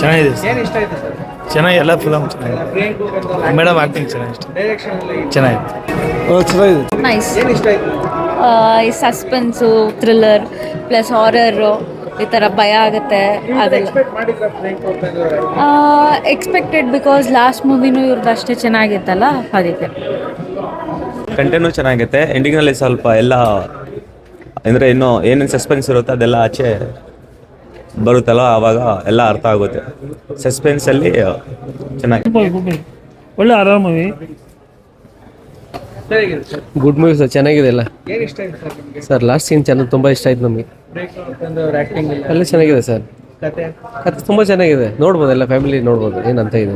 ಚೆನ್ನಾಗಿದೆ ಏನು ಇಷ್ಟ ಆಯ್ತು ಸರ್? ಚೆನ್ನಾಗಿ ಎಲ್ಲ ಫಿಲಮ್ ಚೆನ್ನಾಗಿದೆ. ಮೇಡಮ್ ಆ್ಯಕ್ಟಿಂಗ್ ಚೆನ್ನಾಗಿ ಇಷ್ಟ. ಚೆನ್ನಾಗಿದೆ. ಚೆನ್ನಾಗಿದೆ. ನೈಸ್ ಏನು ಇಷ್ಟ ಆಯ್ತು? ಈ ಸಸ್ಪೆನ್ಸು ಥ್ರಿಲ್ಲರ್ ಪ್ಲಸ್ ಹಾರರು ಈ ಥರ ಭಯ ಆಗುತ್ತೆ ಅದೆಲ್ಲ. ಎಕ್ಸ್ಪೆಕ್ಟ್ ಮಾಡಿದ್ರ ಪ್ರಿಯಾಂಕ್ ಅವ್ರ ಎಕ್ಸ್ಪೆಕ್ಟೆಡ್ ಬಿಕಾಸ್ ಲಾಸ್ಟ್ ಮೂವಿನೂ ಇವ್ರದ್ದು ಅಷ್ಟೇ ಚೆನ್ನಾಗಿತ್ತಲ್ಲ ಅದಕ್ಕೆ ಕಂಟೆಂಟು ಚೆನ್ನಾಗಿರುತ್ತೆ ಎಂಡಿಂಗ್ನಲ್ಲಿ ಸ್ವಲ್ಪ ಎಲ್ಲ ಅಂದರೆ ಇನ್ನೂ ಏನೇನು ಸಸ್ಪೆನ್ಸ್ ಇರುತ್ತೆ ಅದೆಲ್ಲ ಆಚೆ ಬರುತ್ತಲ್ಲ ಆವಾಗ ಎಲ್ಲ ಅರ್ಥ ಆಗುತ್ತೆ. ಸಸ್ಪೆನ್ಸಲ್ಲಿ ಚೆನ್ನಾಗಿ. ಒಳ್ಳೆ ಆರಾಮ್ ಮೂವಿ. ಗುಡ್ ಮೂವಿ ಸರ್ ಚೆನ್ನಾಗಿದೆ ಅಲ್ಲ ಏನು ಇಷ್ಟ ಆಯ್ತು ಸರ್ ನಿಮಗೆ? ಸರ್ ಲಾಸ್ಟ್ ಸೀನ್ ಚೆನ್ನಾಗಿ ತುಂಬ ಇಷ್ಟ ಆಯ್ತು ನಮಗೆ. ಎಲ್ಲ. ಚೆನ್ನಾಗಿದೆ ಸರ್ ಕತೆ? ಕಥೆ ತುಂಬ ಚೆನ್ನಾಗಿದೆ. ನೋಡ್ಬೋದು ಎಲ್ಲ ಫ್ಯಾಮಿಲಿ ನೋಡ್ಬೋದು. ಏನಂತ ಇದೆ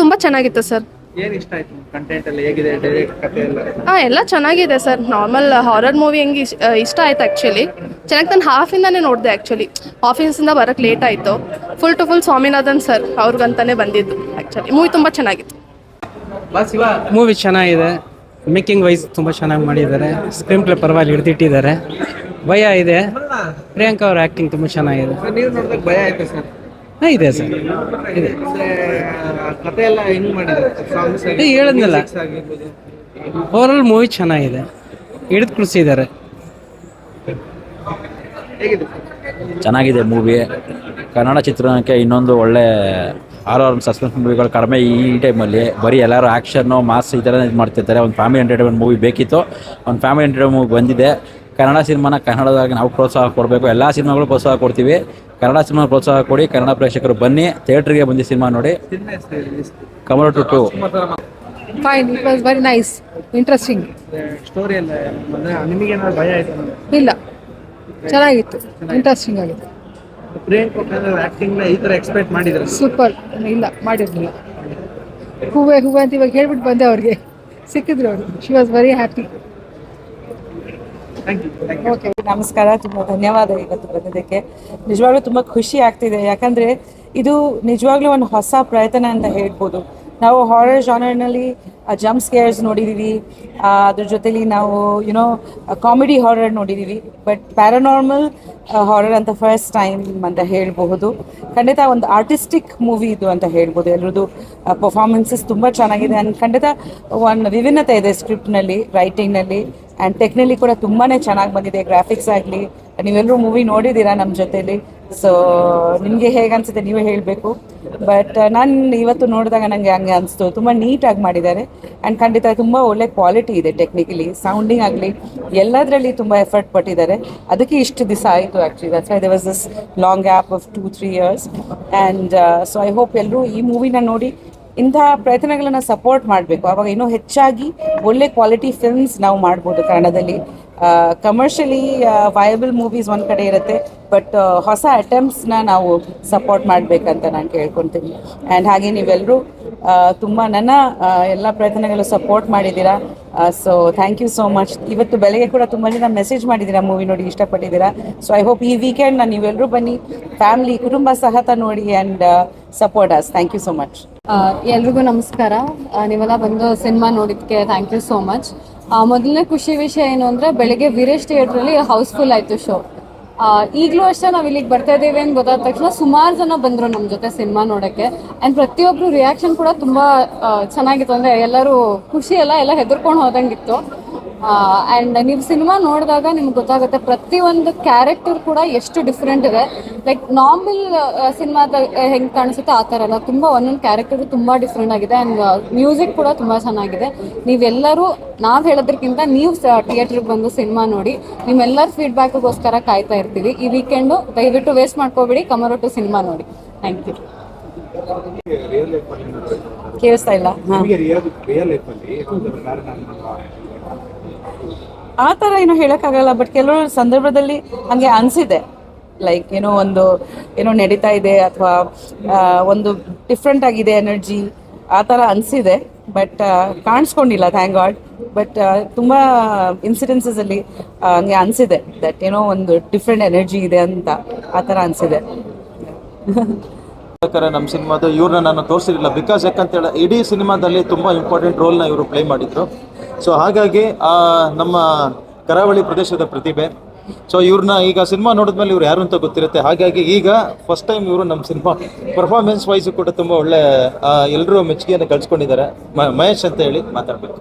ತುಂಬ ಚೆನ್ನಾಗಿತ್ತು ಸರ್ ಏನು ಇಷ್ಟ ಆಯ್ತು ಕಂಟೆಂಟ್ ಎಲ್ಲ ಹೇಗಿದೆ ಡೈರೆಕ್ಟ್ ಕತೆ ಎಲ್ಲ? ಹಾಂ ಎಲ್ಲ ಚೆನ್ನಾಗಿದೆ ಸರ್. ನಾರ್ಮಲ್ ಹಾರರ್ ಮೂವಿ ಹೆಂಗೆ ಇಷ್ಟ ಇಷ್ಟ ಆಯ್ತು ಆ್ಯಕ್ಚುಲಿ ಚೆನ್ನಾಗಿ ನಾನು ಹಾಫಿಂದಾನೇ ನೋಡಿದೆ ಆ್ಯಕ್ಚುಲಿ ಆಫೀಸಿಂದ ಬರೋಕ್ಕೆ ಲೇಟ್ ಆಯಿತು. Full to full Swaminathan sir ಅವ್ರಿಗಂತಾನೆ ಬಂದಿದ್ದು ಆ್ಯಕ್ಚುಲಿ ಮೂವಿ ತುಂಬ ಚೆನ್ನಾಗಿತ್ತು. ಬಸ್ ಇವ ಮೂವಿ ಚೆನ್ನಾಗಿದೆ. ಮೇಕಿಂಗ್ ವೈಸ್ ತುಂಬ ಚೆನ್ನಾಗಿ ಮಾಡಿದ್ದಾರೆ. ಸ್ಕ್ರೀನ್ ಪ್ಲೇ ಪರವಾಗಿ ಹಿಡಿದಿಟ್ಟಿದ್ದಾರೆ. ಭಯ ಇದೆ. ಪ್ರಿಯಾಂಕಾ ಅವ್ರ ಆ್ಯಕ್ಟಿಂಗ್ ತುಂಬ ಚೆನ್ನಾಗಿದೆ. ನೀವು ನೋಡಿದಾಗ ಭಯ ಆಯ್ತು ಸರ್? ಹಾಂ, ಇದೆ ಸರ್. ಇದೆ. ಓವರಾಲ್ ಮೂವಿ ಚೆನ್ನಾಗಿದೆ. ಹಿಡಿದು ಕುಳಿಸಿದ್ದಾರೆ. ಹೇಗಿದೆ ಚೆನ್ನಾಗಿದೆ ಮೂವಿ ಕನ್ನಡ ಚಿತ್ರಣಕ್ಕೆ ಇನ್ನೊಂದು ಒಳ್ಳೆ ಆರ್ ಸಸ್ಪೆನ್ಸ್ ಮೂವಿಗಳು ಕಡಿಮೆ ಈ ಟೈಮಲ್ಲಿ ಬರೀ ಎಲ್ಲರೂ ಆ್ಯಕ್ಷನ್ನು ಮಾಸ್ ಈ ಥರ ಇದು ಮಾಡ್ತಿರ್ತಾರೆ. ಒಂದು ಫ್ಯಾಮಿಲಿ ಎಂಟರ್ಟೈನ್ಮೆಂಟ್ ಮೂವಿ ಬೇಕಿತ್ತು. ಒಂದು ಫ್ಯಾಮಿಲಿ ಎಂಟರ್ಟೈನ್ಮೆಂಟ್ ಮೂವಿ ಬಂದಿದೆ. ಕನ್ನಡ ಸಿನಿಮಾನ ಕನ್ನಡದಾಗಿ ನಾವು ಪ್ರೋತ್ಸಾಹ ಕೊಡಬೇಕು. ಎಲ್ಲ ಸಿನಿಮಾಗಳು ಪ್ರೋತ್ಸಾಹ ಕೊಡ್ತೀವಿ. ಕನ್ನಡ ಸಿನಿಮಾ ಪ್ರೋತ್ಸಾಹ ಕೊಡಿ ಕನ್ನಡ ಪ್ರೇಕ್ಷಕರು ಬನ್ನಿ ಥಿಯೇಟರ್ಗೆ ಬಂದು ಸಿನಿಮಾ ನೋಡಿ. ಕಮಲ್ ಟು to. Fine it was very nice interesting story ಎಲ್ಲ ಅಂದ್ರೆ ನಿಮಗೆ ಏನಾದ್ರು ಭಯ ಆಯ್ತು? ಇಲ್ಲ. ಚೆನ್ನಾಗಿತ್ತು ಇಂಟ್ರೆಸ್ಟಿಂಗ್ ಆಗಿತ್ತು. ಈ ಎಕ್ಸ್ಪೆಕ್ಟ್ ಮಾಡಿದ್ರೆ? ಸೂಪರ್ ಇಲ್ಲ ಮಾಡಿರಲಿಲ್ಲ. ಹೂವೆ ಹೂವೆ ಅಂತ ಇವಾಗ ಹೇಳ್ಬಿಟ್ಟು ಬಂದೆ ಅವ್ರಿಗೆ. ಸಿಕ್ಕಿದ್ರು ಅವರು. She was very happy okay ನಮಸ್ಕಾರ, ತುಂಬ ಧನ್ಯವಾದ ಇವತ್ತು ಬಂದಿದ್ದಕ್ಕೆ. ನಿಜವಾಗ್ಲೂ ತುಂಬ ಖುಷಿ ಆಗ್ತಿದೆ, ಯಾಕಂದರೆ ಇದು ನಿಜವಾಗ್ಲೂ ಒಂದು ಹೊಸ ಪ್ರಯತ್ನ ಅಂತ ಹೇಳ್ಬೋದು. ನಾವು ಹಾರರ್ ಜಾನರ್ನಲ್ಲಿ ಜಂಪ್ ಸ್ಕೇರ್ಸ್ ನೋಡಿದ್ದೀವಿ ಅದ್ರ ಜೊತೆಲಿ ನಾವು ಯುನೋ ಕಾಮಿಡಿ ಹಾರರ್ ನೋಡಿದ್ದೀವಿ ಬಟ್ ಪ್ಯಾರಾನಾರ್ಮಲ್ ಹಾರರ್ ಅಂತ ಫಸ್ಟ್ ಟೈಮ್ ಅಂತ ಹೇಳಬಹುದು. ಖಂಡಿತ ಒಂದು ಆರ್ಟಿಸ್ಟಿಕ್ ಮೂವಿ ಇದು ಅಂತ ಹೇಳ್ಬೋದು. ಎಲ್ಲರದು ಪರ್ಫಾರ್ಮೆನ್ಸಸ್ ತುಂಬ ಚೆನ್ನಾಗಿದೆ. ಆ್ಯಂಡ್ ಖಂಡಿತ ಒಂದು ವಿಭಿನ್ನತೆ ಇದೆ ಸ್ಕ್ರಿಪ್ಟ್ನಲ್ಲಿ ರೈಟಿಂಗ್ನಲ್ಲಿ ಆ್ಯಂಡ್ ಟೆಕ್ನಲ್ಲಿ ಕೂಡ ತುಂಬಾ ಚೆನ್ನಾಗಿ ಬಂದಿದೆ ಗ್ರಾಫಿಕ್ಸ್ ಆಗಲಿ. ನೀವೆಲ್ಲರೂ ಮೂವಿ ನೋಡಿದ್ದೀರಾ ನಮ್ಮ ಜೊತೆಯಲ್ಲಿ ಸೊ ನಿಮಗೆ ಹೇಗೆ ಅನಿಸುತ್ತೆ ನೀವೇ ಹೇಳಬೇಕು. ಬಟ್ ನಾನು ಇವತ್ತು ನೋಡಿದಾಗ ನನಗೆ ಹಂಗೆ ಅನಿಸ್ತು. ತುಂಬ ನೀಟಾಗಿ ಮಾಡಿದ್ದಾರೆ. ಆ್ಯಂಡ್ ಖಂಡಿತ ತುಂಬ ಒಳ್ಳೆ ಕ್ವಾಲಿಟಿ ಇದೆ ಟೆಕ್ನಿಕಲಿ ಸೌಂಡಿಂಗ್ ಆಗಲಿ, ಎಲ್ಲದರಲ್ಲಿ ತುಂಬ ಎಫರ್ಟ್ ಪಟ್ಟಿದ್ದಾರೆ. ಅದಕ್ಕೆ ಇಷ್ಟು ದಿವಸ ಆಯಿತು actually that's why they was this long up of two three years and so I hope ಎಲ್ಲರೂ ಈ ಮೂವಿನ ನೋಡಿ ಇಂತಹ ಪ್ರಯತ್ನಗಳನ್ನು ಸಪೋರ್ಟ್ ಮಾಡಬೇಕು. ಅವಾಗ ಇನ್ನೂ ಹೆಚ್ಚಾಗಿ ಒಳ್ಳೆ ಕ್ವಾಲಿಟಿ ಫಿಲ್ಮ್ಸ್ ನಾವು ಮಾಡ್ಬೋದು ಕನ್ನಡದಲ್ಲಿ. ಕಮರ್ಷಿಯಲಿ ವಯಬಲ್ ಮೂವೀಸ್ ಒಂದು ಕಡೆ ಇರುತ್ತೆ ಬಟ್ ಹೊಸ ಅಟೆಂಪ್ಟ್ಸ್ನ ನಾವು ಸಪೋರ್ಟ್ ಮಾಡಬೇಕಂತ ನಾನು ಕೇಳ್ಕೊತೀನಿ. ಆ್ಯಂಡ್ ಹಾಗೆ ನೀವೆಲ್ಲರೂ ತುಂಬ ನನ್ನ ಎಲ್ಲ ಪ್ರಯತ್ನಗಳು ಸಪೋರ್ಟ್ ಮಾಡಿದ್ದೀರಾ. So thank you so much ಇವತ್ತು ಬೆಳಗ್ಗೆ ಕೂಡ ತುಂಬ ಜನ ಮೆಸೇಜ್ ಮಾಡಿದ್ದೀರಾ ಮೂವಿ ನೋಡಿ ಇಷ್ಟಪಟ್ಟಿದ್ದೀರಾ. ಸೊ ಐ ಹೋಪ್ ಈ ವೀಕೆಂಡ್ ನಾನು ನೀವೆಲ್ಲರೂ ಬನ್ನಿ ಫ್ಯಾಮಿಲಿ ಕುಟುಂಬ ಸಹತ ನೋಡಿ and support us thank you so much ಎಲ್ರಿಗೂ ನಮಸ್ಕಾರ. ನೀವೆಲ್ಲ ಬಂದು ಸಿನಿಮಾ ನೋಡಿದ್ಕೆ ಥ್ಯಾಂಕ್ ಯು ಸೋ ಮಚ್ ಮೊದಲನೇ ಖುಷಿ ವಿಷಯ ಏನು ಅಂದರೆ ಬೆಳಿಗ್ಗೆ ವೀರೇಶ್ ಥಿಯೇಟ್ರಲ್ಲಿ ಹೌಸ್ಫುಲ್ ಆಯಿತು ಶೋ ಈಗಲೂ ಅಷ್ಟೇ ನಾವು ಇಲ್ಲಿಗೆ ಬರ್ತಾ ಇದ್ದೀವಿ ಅಂತ ಗೊತ್ತಾದ ತಕ್ಷಣ ಸುಮಾರು ಜನ ಬಂದರು ನಮ್ಮ ಜೊತೆ ಸಿನಿಮಾ ನೋಡೋಕ್ಕೆ. ಆ್ಯಂಡ್ ಪ್ರತಿಯೊಬ್ಬರು ರಿಯಾಕ್ಷನ್ ಕೂಡ ತುಂಬ ಚೆನ್ನಾಗಿತ್ತು. ಅಂದರೆ ಎಲ್ಲರೂ ಖುಷಿ ಎಲ್ಲ ಎಲ್ಲ ಹೆದರ್ಕೊಂಡು ಹೋದಂಗಿತ್ತು. ಆ್ಯಂಡ್ ನೀವು ಸಿನಿಮಾ ನೋಡಿದಾಗ ನಿಮ್ಗೆ ಗೊತ್ತಾಗುತ್ತೆ ಪ್ರತಿಯೊಂದು ಕ್ಯಾರೆಕ್ಟರ್ ಕೂಡ ಎಷ್ಟು ಡಿಫ್ರೆಂಟ್ ಇದೆ. ಲೈಕ್ ನಾರ್ಮಲ್ ಸಿನಿಮಾದ ಹೆಂಗೆ ಕಾಣಿಸುತ್ತೆ ಆ ಥರ ಅಲ್ಲ. ತುಂಬ ಒಂದೊಂದು ಕ್ಯಾರೆಕ್ಟರ್ ತುಂಬ ಡಿಫ್ರೆಂಟ್ ಆಗಿದೆ ಆ್ಯಂಡ್ ಮ್ಯೂಸಿಕ್ ಕೂಡ ತುಂಬ ಚೆನ್ನಾಗಿದೆ. ನೀವೆಲ್ಲರೂ ನಾವು ಹೇಳೋದ್ರಕ್ಕಿಂತ ನೀವು ಥಿಯೇಟ್ರಿಗೆ ಬಂದು ಸಿನಿಮಾ ನೋಡಿ ನಿಮ್ಮೆಲ್ಲರ ಫೀಡ್ಬ್ಯಾಕ್ಗೋಸ್ಕರ ಕಾಯ್ತಾ ಇರ್ತೀವಿ. ಈ ವೀಕೆಂಡು ದಯವಿಟ್ಟು ವೇಸ್ಟ್ ಮಾಡ್ಕೋಬೇಡಿ. ಕಮರೊಟ್ಟು ಸಿನಿಮಾ ನೋಡಿ. ಥ್ಯಾಂಕ್ ಯು ಕೇಳಿಸ್ತಾ ಇಲ್ಲ. ಆ ಥರ ಏನೋ ಹೇಳೋಕ್ಕಾಗಲ್ಲ ಬಟ್ ಕೆಲವು ಸಂದರ್ಭದಲ್ಲಿ ಹಂಗೆ ಅನಿಸಿದೆ. ಲೈಕ್ ಏನೋ ಒಂದು, ಏನೋ ನಡೀತಾ ಇದೆ ಅಥವಾ ಒಂದು ಡಿಫ್ರೆಂಟ್ ಆಗಿದೆ ಎನರ್ಜಿ ಆ ಥರ ಅನಿಸಿದೆ ಬಟ್ ಕಾಣಿಸ್ಕೊಂಡಿಲ್ಲ ಥ್ಯಾಂಕ್ ಗಾಡ್ ಬಟ್ ತುಂಬ ಇನ್ಸಿಡೆನ್ಸಸಲ್ಲಿ ಹಂಗೆ ಅನಿಸಿದೆ ದಟ್ ಏನೋ ಒಂದು ಡಿಫ್ರೆಂಟ್ ಎನರ್ಜಿ ಇದೆ ಅಂತ ಆ ಥರ ಅನಿಸಿದೆ. ನಮ್ಮ ಸಿನಿಮಾದ ಇವ್ರನ್ನ ನಾನು ತೋರಿಸಿರಲಿಲ್ಲ. ಬಿಕಾಸ್ ಯಾಕಂತೇಳಿ, ಇಡೀ ಸಿನಿಮಾದಲ್ಲಿ ತುಂಬ ಇಂಪಾರ್ಟೆಂಟ್ ರೋಲ್ನ ಇವರು ಪ್ಲೇ ಮಾಡಿದ್ರು. ಸೊ ಹಾಗಾಗಿ ಆ, ನಮ್ಮ ಕರಾವಳಿ ಪ್ರದೇಶದ ಪ್ರತಿಭೆ. ಸೊ ಇವ್ರನ್ನ ಈಗ ಸಿನಿಮಾ ನೋಡಿದ್ಮೇಲೆ ಇವ್ರು ಯಾರು ಅಂತ ಗೊತ್ತಿರುತ್ತೆ. ಹಾಗಾಗಿ ಈಗ ಫಸ್ಟ್ ಟೈಮ್ ಇವರು ನಮ್ಮ ಸಿನಿಮಾ ಪರ್ಫಾರ್ಮೆನ್ಸ್ ವೈಸ್ ಕೂಡ ತುಂಬ ಒಳ್ಳೆ ಎಲ್ಲರೂ ಮೆಚ್ಚುಗೆಯನ್ನು ಕಳ್ಸ್ಕೊಂಡಿದ್ದಾರೆ ಮಹೇಶ್ ಅಂತ ಹೇಳಿ ಮಾತಾಡಬೇಕು.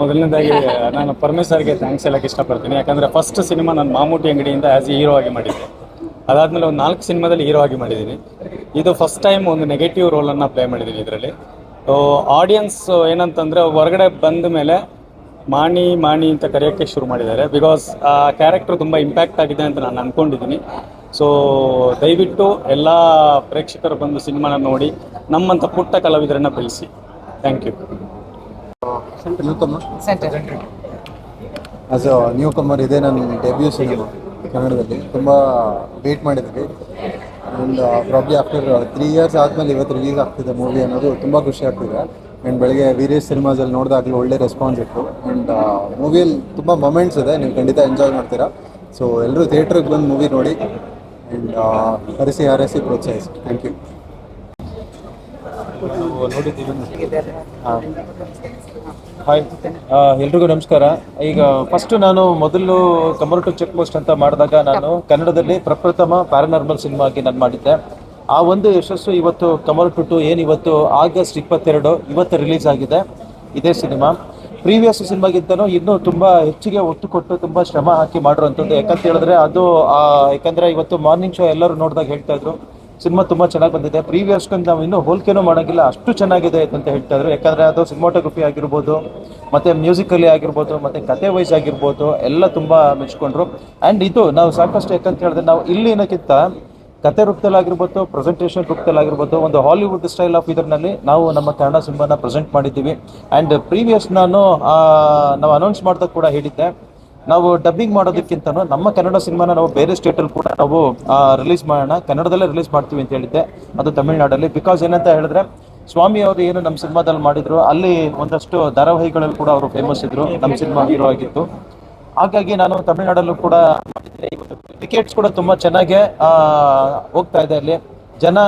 ಮೊದಲನೇದಾಗಿ ನಾನು ಪರಮೇಶ್ ಸರ್ಗೆ ಥ್ಯಾಂಕ್ಸ್ ಹೇಳಕ್ಕೆ ಇಷ್ಟಪಡ್ತೀನಿ. ಯಾಕಂದರೆ ಫಸ್ಟ್ ಸಿನಿಮಾ ನಾನು ಮಾಮೂಟಿ ಅಂಗಡಿಯಿಂದ ಆ್ಯಸ್ ಎ ಹೀರೋ ಆಗಿ ಮಾಡಿದ್ದೆ. ಅದಾದಮೇಲೆ ಒಂದು ನಾಲ್ಕು ಸಿನಿಮಾದಲ್ಲಿ ಹೀರೋ ಆಗಿ ಮಾಡಿದ್ದೀನಿ. ಇದು ಫಸ್ಟ್ ಟೈಮ್ ಒಂದು ನೆಗೆಟಿವ್ ರೋಲನ್ನು ಪ್ಲೇ ಮಾಡಿದ್ದೀನಿ ಇದರಲ್ಲಿ. ಆಡಿಯನ್ಸ್ ಏನಂತಂದರೆ ಹೊರಗಡೆ ಬಂದ ಮೇಲೆ ಮಾಣಿ ಮಾಣಿ ಅಂತ ಕರೆಯೋಕ್ಕೆ ಶುರು ಮಾಡಿದ್ದಾರೆ. ಬಿಕಾಸ್ ಆ ಕ್ಯಾರೆಕ್ಟರ್ ತುಂಬ ಇಂಪ್ಯಾಕ್ಟ್ ಆಗಿದೆ ಅಂತ ನಾನು ಅಂದ್ಕೊಂಡಿದ್ದೀನಿ ಸೊ ದಯವಿಟ್ಟು ಎಲ್ಲ ಪ್ರೇಕ್ಷಕರು ಬಂದು ಸಿನಿಮಾನ ನೋಡಿ ನಮ್ಮಂಥ ಪುಟ್ಟ ಕಲಾವಿದರನ್ನ ಬೆಳೆಸಿ. Thank you as a newcomer ಇದೆ ನನ್ನ ಡೆಬ್ಯೂ ಸಿನಿಮಾ ಕನ್ನಡದಲ್ಲಿ. ತುಂಬ ವೇಟ್ ಮಾಡಿದ್ವಿ. And probably after three years ಆದಮೇಲೆ ಇವತ್ತು ರಿಲೀಸ್ ಆಗ್ತಿದೆ ಮೂವಿ ಅನ್ನೋದು ತುಂಬ ಖುಷಿ ಆಗ್ತಿದೆ. ಆ್ಯಂಡ್ ಬೆಳಗ್ಗೆ ವೀರೇಶ್ ಸಿನಿಮಾಸಲ್ಲಿ ನೋಡಿದಾಗಲೂ ಒಳ್ಳೆ ರೆಸ್ಪಾನ್ಸ್ ಇತ್ತು. ಆ್ಯಂಡ್ ಮೂವಿಯಲ್ಲಿ ತುಂಬ ಮೊಮೆಂಟ್ಸ್ ಇದೆ ನೀವು ಖಂಡಿತ ಎಂಜಾಯ್ ಮಾಡ್ತೀರಾ. ಸೊ ಎಲ್ಲರೂ ಥಿಯೇಟ್ರಿಗೆ ಬಂದು ಮೂವಿ ನೋಡಿ. ಆ್ಯಂಡ್ ಹರಿಸಿ ಹರಿಸಿ ಪ್ರೋತ್ಸಾಹಿಸಿ. ಥ್ಯಾಂಕ್ ಯು ಹಾಯ್ ಎಲ್ರಿಗೂ ನಮಸ್ಕಾರ. ಈಗ ಫಸ್ಟ್ ನಾನು ಮೊದಲು ಕಮರ್ ಟು ಚೆಕ್ ಪೋಸ್ಟ್ ಅಂತ ಮಾಡಿದಾಗ ನಾನು ಕನ್ನಡದಲ್ಲಿ ಪ್ರಪ್ರಥಮ ಪ್ಯಾರಾನಾರ್ಮಲ್ ಸಿನಿಮಾಗೆ ನಾನು ಮಾಡಿದ್ದೆ. ಆ ಒಂದು ಯಶಸ್ಸು ಇವತ್ತು ಕಮರ್ ಟು ಏನು ಇವತ್ತು ಆಗಸ್ಟ್ ಇಪ್ಪತ್ತೆರಡು ಇವತ್ತು ರಿಲೀಸ್ ಆಗಿದೆ. ಇದೇ ಸಿನಿಮಾ ಪ್ರೀವಿಯಸ್ ಸಿನಿಮಾಗಿಂತನೂ ಇನ್ನೂ ತುಂಬ ಹೆಚ್ಚಿಗೆ ಒತ್ತು ಕೊಟ್ಟು ತುಂಬ ಶ್ರಮ ಹಾಕಿ ಮಾಡಿರುವಂಥದ್ದು. ಯಾಕಂತ ಹೇಳಿದ್ರೆ ಅದು ಯಾಕಂದರೆ ಯಾಕಂದ್ರೆ ಇವತ್ತು ಮಾರ್ನಿಂಗ್ ಶೋ ಎಲ್ಲರೂ ನೋಡಿದಾಗ ಹೇಳ್ತಾ ಇದ್ರು. ಸಿನಿಮಾ ತುಂಬಾ ಚೆನ್ನಾಗಿ ಬಂದಿದೆ. ಪ್ರೀವಿಯಸ್ ನಾವು ಇನ್ನೂ ಹೋಲಿಕೆನೂ ಮಾಡೋಂಗಿಲ್ಲ. ಅಷ್ಟು ಚೆನ್ನಾಗಿದೆ ಅಂತ ಹೇಳ್ತಾ ಇದ್ರು. ಯಾಕಂದ್ರೆ ಅದು ಸಿನಿಮಾಟೋಗ್ರಫಿ ಆಗಿರ್ಬೋದು, ಮತ್ತೆ ಮ್ಯೂಸಿಕಲಿ ಆಗಿರ್ಬೋದು, ಮತ್ತೆ ಕತೆ ವೈಸ್ ಆಗಿರ್ಬೋದು, ಎಲ್ಲ ತುಂಬಾ ಮೆಚ್ಕೊಂಡ್ರು. ಆ್ಯಂಡ್ ಇದು ನಾವು ಸಾಕಷ್ಟು ಯಾಕಂತ ಹೇಳಿದ್ರೆ ನಾವು ಇಲ್ಲಿ ಏನಕ್ಕಿಂತ ಕತೆ ರೂಪದಲ್ಲಾಗಿರ್ಬೋದು ಪ್ರೆಸೆಂಟೇಷನ್ ರೂಪದಲ್ಲಾಗಿರ್ಬೋದು ಒಂದು ಹಾಲಿವುಡ್ ಸ್ಟೈಲ್ ಆಫ್ ಇದರಲ್ಲಿ ನಾವು ನಮ್ಮ ಕನ್ನಡ ಸಿನಿಮಾನ ಪ್ರೆಸೆಂಟ್ ಮಾಡಿದ್ದೀವಿ. ಆ್ಯಂಡ್ ಪ್ರೀವಿಯಸ್ ನಾನು ನಾವು ಅನೌನ್ಸ್ ಮಾಡ್ದಾಗ ಕೂಡ ಹೇಳಿದ್ದೆ. ನಾವು ಡಬ್ಬಿಂಗ್ ಮಾಡೋದಕ್ಕಿಂತನೂ ನಮ್ಮ ಕನ್ನಡ ಸಿನಿಮಾನ ನಾವು ಬೇರೆ ಸ್ಟೇಟಲ್ಲಿ ಕೂಡ ನಾವು ರಿಲೀಸ್ ಮಾಡೋಣ, ಕನ್ನಡದಲ್ಲೇ ರಿಲೀಸ್ ಮಾಡ್ತೀವಿ ಅಂತ ಹೇಳಿದ್ದೆ. ಅದು ತಮಿಳ್ನಾಡಲ್ಲಿ. ಬಿಕಾಸ್ ಏನಂತ ಹೇಳಿದ್ರೆ, ಸ್ವಾಮಿ ಅವರು ಏನು ನಮ್ಮ ಸಿನಿಮಾದಲ್ಲಿ ಮಾಡಿದ್ರು, ಅಲ್ಲಿ ಒಂದಷ್ಟು ಧಾರಾವಾಹಿಗಳಲ್ಲಿ ಕೂಡ ಅವರು ಫೇಮಸ್ ಇದ್ರು, ನಮ್ಮ ಸಿನಿಮಾ ಹೀರೋ ಆಗಿತ್ತು ಹಾಗಾಗಿ ನಾನು ತಮಿಳ್ನಾಡಲ್ಲೂ ಕೂಡ ಟಿಕೆಟ್ಸ್ ಕೂಡ ತುಂಬಾ ಚೆನ್ನಾಗೆ ಹೋಗ್ತಾ ಇದೆ ಅಲ್ಲಿ. ಜನ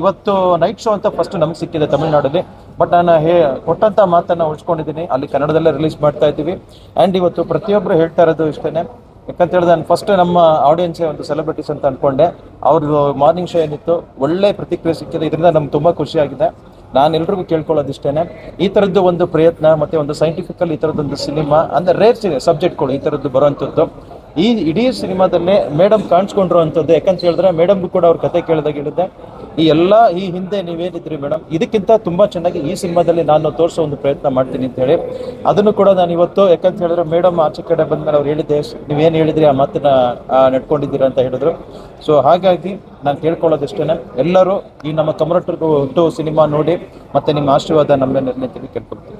ಇವತ್ತು ನೈಟ್ ಶೋ ಅಂತ ಫಸ್ಟ್ ನಮ್ಗೆ ಸಿಕ್ಕಿದೆ ತಮಿಳುನಾಡಲ್ಲಿ. ಬಟ್ ನಾನು ಹೇ, ಕೊಟ್ಟಂತ ಮಾತನ್ನ ಉಳಿಸ್ಕೊಂಡಿದ್ದೀನಿ. ಅಲ್ಲಿ ಕನ್ನಡದಲ್ಲೇ ರಿಲೀಸ್ ಮಾಡ್ತಾ ಇದ್ದೀವಿ. ಆ್ಯಂಡ್ ಇವತ್ತು ಪ್ರತಿಯೊಬ್ಬರು ಹೇಳ್ತಾ ಇರೋದು ಇಷ್ಟೇ ಯಾಕಂತ ಹೇಳಿದ್ರೆ ನಾನು ಫಸ್ಟ್ ನಮ್ಮ ಆಡಿಯನ್ಸೇ ಒಂದು ಸೆಲೆಬ್ರಿಟೀಸ್ ಅಂತ ಅನ್ಕೊಂಡೆ. ಅವ್ರದ್ದು ಮಾರ್ನಿಂಗ್ ಶೋ ಏನಿತ್ತು, ಒಳ್ಳೆ ಪ್ರತಿಕ್ರಿಯೆ ಸಿಕ್ಕಿದೆ. ಇದರಿಂದ ನಮ್ಗೆ ತುಂಬ ಖುಷಿಯಾಗಿದೆ ನಾನು ಎಲ್ರಿಗೂ ಕೇಳ್ಕೊಳ್ಳೋದಿಷ್ಟೇ ಈ ಥರದ್ದು ಒಂದು ಪ್ರಯತ್ನ, ಮತ್ತು ಒಂದು ಸೈಂಟಿಫಿಕಲ್ ಈ ಥರದ್ದೊಂದು ಸಿನಿಮಾ ಅಂದರೆ ರೇರ್ ಸಬ್ಜೆಕ್ಟ್ಗಳು ಈ ಥರದ್ದು ಬರುವಂಥದ್ದು ಈ ಇಡೀ ಸಿನಿಮಾದಲ್ಲೇ ಮೇಡಮ್ ಕಾಣಿಸ್ಕೊಂಡ್ರು ಅಂತದ್ದು ಯಾಕಂತ ಹೇಳಿದ್ರೆ ಮೇಡಮ್ಗೂ ಕೂಡ ಅವ್ರ ಕತೆ ಕೇಳಿದಾಗ ಹೇಳಿದ್ದೆ ಈ ಎಲ್ಲ ಈ ಹಿಂದೆ ನೀವೇನಿದ್ರಿ ಮೇಡಮ್ ಇದಕ್ಕಿಂತ ತುಂಬಾ ಚೆನ್ನಾಗಿ ಈ ಸಿನಿಮಾದಲ್ಲಿ ನಾನು ತೋರಿಸೋ ಒಂದು ಪ್ರಯತ್ನ ಮಾಡ್ತೀನಿ ಅಂತ ಹೇಳಿ ಅದನ್ನು ಕೂಡ ನಾನು ಇವತ್ತು ಯಾಕಂತ ಹೇಳಿದ್ರೆ ಮೇಡಮ್ ಆಚೆ ಕಡೆ ಬಂದ್ಮೇಲೆ ಅವ್ರು ಹೇಳಿದ್ದೆ, ನೀವೇನು ಹೇಳಿದ್ರಿ, ಆ ಮಾತನ್ನ ನಡ್ಕೊಂಡಿದ್ದೀರಾ ಅಂತ ಹೇಳಿದ್ರು. ಸೊ ಹಾಗಾಗಿ ನಾನು ಕೇಳ್ಕೊಳ್ಳೋದಿಷ್ಟೇನೆ. ಎಲ್ಲರೂ ಈ ನಮ್ಮ ಕಮರಟ್ಟು ಸಿನಿಮಾ ನೋಡಿ ಮತ್ತೆ ನಿಮ್ಮ ಆಶೀರ್ವಾದ ನಮ್ಮ ನಿರ್ಣಯ ಕೇಳ್ಕೊಳ್ತೀನಿ.